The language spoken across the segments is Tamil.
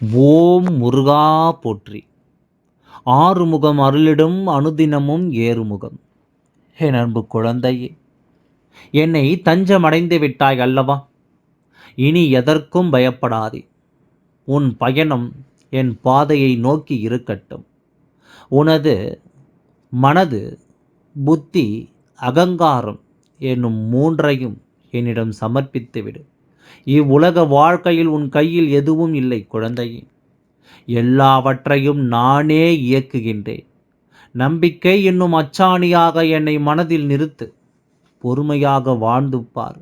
ஓம் முருகா போற்றி. ஆறுமுகம் அருளிடும் அனுதினமும் ஏறுமுகம். என் அன்பு குழந்தையே என்னை தஞ்சமடைந்து விட்டாய் அல்லவா? இனி எதற்கும் பயப்படாதே. உன் பயணம் என் பாதையை நோக்கி இருக்கட்டும். உனது மனது புத்தி அகங்காரம் என்னும் மூன்றையும் என்னிடம் சமர்ப்பித்துவிடு. இவ்வுலக வாழ்க்கையில் உன் கையில் எதுவும் இல்லை குழந்தையே. எல்லாவற்றையும் நானே இயக்குகின்றேன். நம்பிக்கை என்னும் அச்சாணியாக என்னை மனதில் நிறுத்து. பொறுமையாக வாழ்ந்து பார்.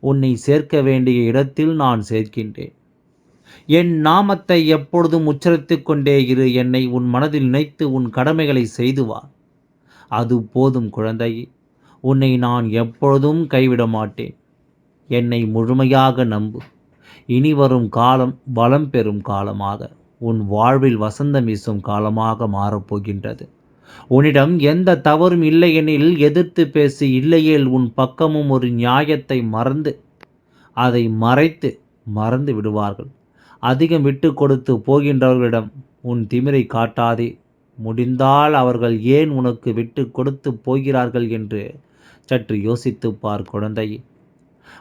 உன்னை சேர்க்க வேண்டிய இடத்தில் நான் சேர்க்கின்றேன். என் நாமத்தை எப்பொழுதும் உச்சரித்து கொண்டே இரு. என்னை உன் மனதில் நினைத்து உன் கடமைகளை செய்து வா. அது போதும் குழந்தையே. உன்னை நான் எப்பொழுதும் கைவிட மாட்டேன். என்னை முழுமையாக நம்பு. இனி வரும் காலம் வளம் பெறும் காலமாக உன் வாழ்வில் வசந்தம் வீசும் காலமாக மாறப்போகின்றது உன்னிடம் எந்த தவறும் இல்லையெனில் எதிர்த்து பேசி இல்லையேல் உன் பக்கமும் ஒரு நியாயத்தை மறந்து அதை மறைத்து மறந்து விடுவார்கள். அதிகம் விட்டு கொடுத்து போகின்றவர்களிடம் உன் திமிரை காட்டாதே. முடிந்தால் அவர்கள் ஏன் உனக்கு விட்டு கொடுத்து போகிறார்கள் என்று சற்று யோசித்துப்பார் குழந்தையே.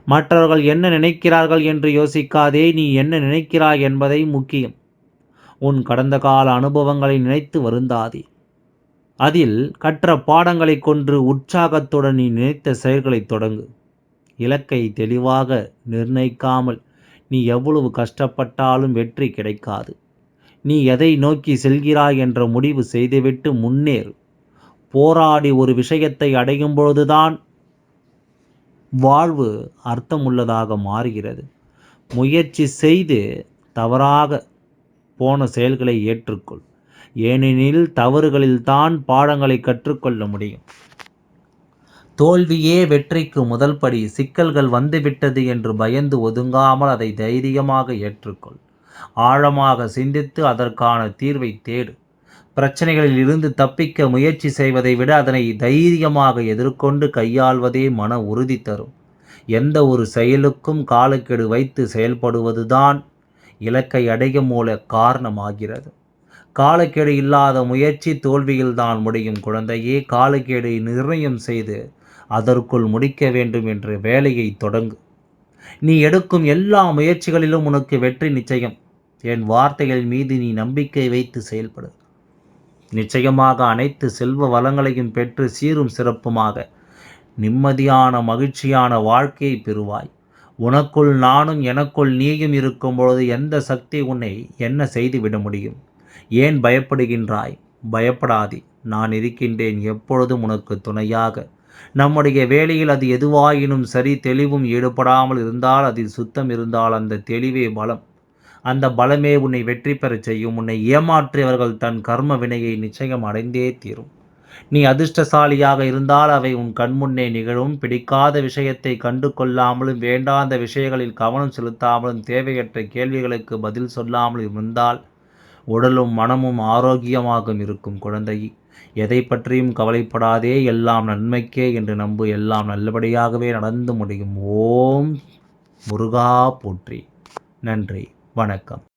மற்றவர்கள் என்ன நினைக்கிறார்கள் என்று யோசிக்காதே நீ என்ன நினைக்கிறாய் என்பதை முக்கியம். உன் கடந்த கால அனுபவங்களை நினைத்து வருந்தாதே. அதில் கற்ற பாடங்களை கொன்று உற்சாகத்துடன் நீ நினைத்த செயல்களை தொடங்கு. இலக்கை தெளிவாக நிர்ணயிக்காமல் நீ எவ்வளவு கஷ்டப்பட்டாலும் வெற்றி கிடைக்காது. நீ எதை நோக்கி செல்கிறாய் என்ற முடிவு செய்துவிட்டு முன்னேறு. போராடி ஒரு விஷயத்தை அடையும் பொழுதுதான் வாழ்வு அர்த்தமுள்ளதாக மாறுகிறது. முயற்சி செய்து தவறாக போன செயல்களை ஏற்றுக்கொள். ஏனெனில் தவறுகளில்தான் பாடங்களை கற்றுக்கொள்ள முடியும். தோல்வியே வெற்றிக்கு முதல் படி. சிக்கல்கள் வந்துவிட்டது என்று பயந்து ஒதுங்காமல் அதை தைரியமாக ஏற்றுக்கொள். ஆழமாக சிந்தித்து அதற்கான தீர்வை தேடு. பிரச்சனைகளில் இருந்து தப்பிக்க முயற்சி செய்வதை விட அதனை தைரியமாக எதிர்கொண்டு கையாள்வதே மன உறுதி தரும். எந்த ஒரு செயலுக்கும் காலக்கெடு வைத்து செயல்படுவதுதான் இலக்கை அடைய மூல காரணமாகிறது. காலக்கெடு இல்லாத முயற்சி தோல்வியில்தான் முடியும் குழந்தையே. காலக்கெடை நிர்ணயம் செய்து அதற்குள் முடிக்க வேண்டும் என்று வேலையை தொடங்கு. நீ எடுக்கும் எல்லா முயற்சிகளிலும் உனக்கு வெற்றி நிச்சயம். என் வார்த்தைகள் மீது நீ நம்பிக்கை வைத்து செயல்படு. நிச்சயமாக அனைத்து செல்வ வளங்களையும் பெற்று சீரும் சிறப்புமாக. நிம்மதியான மகிழ்ச்சியான வாழ்க்கையை பெறுவாய். உனக்குள் நானும் எனக்குள் நீயும் இருக்கும் பொழுது எந்த சக்தி உன்னை என்ன செய்துவிட முடியும்? ஏன் பயப்படுகின்றாய்? பயப்படாதே. நான் இருக்கின்றேன் எப்பொழுதும் உனக்கு துணையாக. நம்முடைய வேலையில் அது எதுவாயினும் சரி தெளிவும் ஈடுபடாமல் இருந்தால் அதில் சுத்தம் இருந்தால் அந்த தெளிவே பலம். அந்த பலமே உன்னை வெற்றி பெறச் செய்யும். உன்னை ஏமாற்றியவர்கள் தன் கர்ம வினையை நிச்சயம் அடைந்தே தீரும். நீ அதிர்ஷ்டசாலியாக இருந்தால் அவை உன் கண்முன்னே நிகழும். பிடிக்காத விஷயத்தை கண்டு கொள்ளாமலும் வேண்டாந்த விஷயங்களில் கவனம் செலுத்தாமலும் தேவையற்ற கேள்விகளுக்கு பதில் சொல்லாமல் இருந்தால் உடலும் மனமும் ஆரோக்கியமாக இருக்கும் குழந்தை. எதை பற்றியும் கவலைப்படாதே. எல்லாம் நன்மைக்கே என்று நம்பு. எல்லாம் நல்லபடியாகவே நடந்து முடியும். ஓம் முருகா போற்றி. நன்றி. வணக்கம்.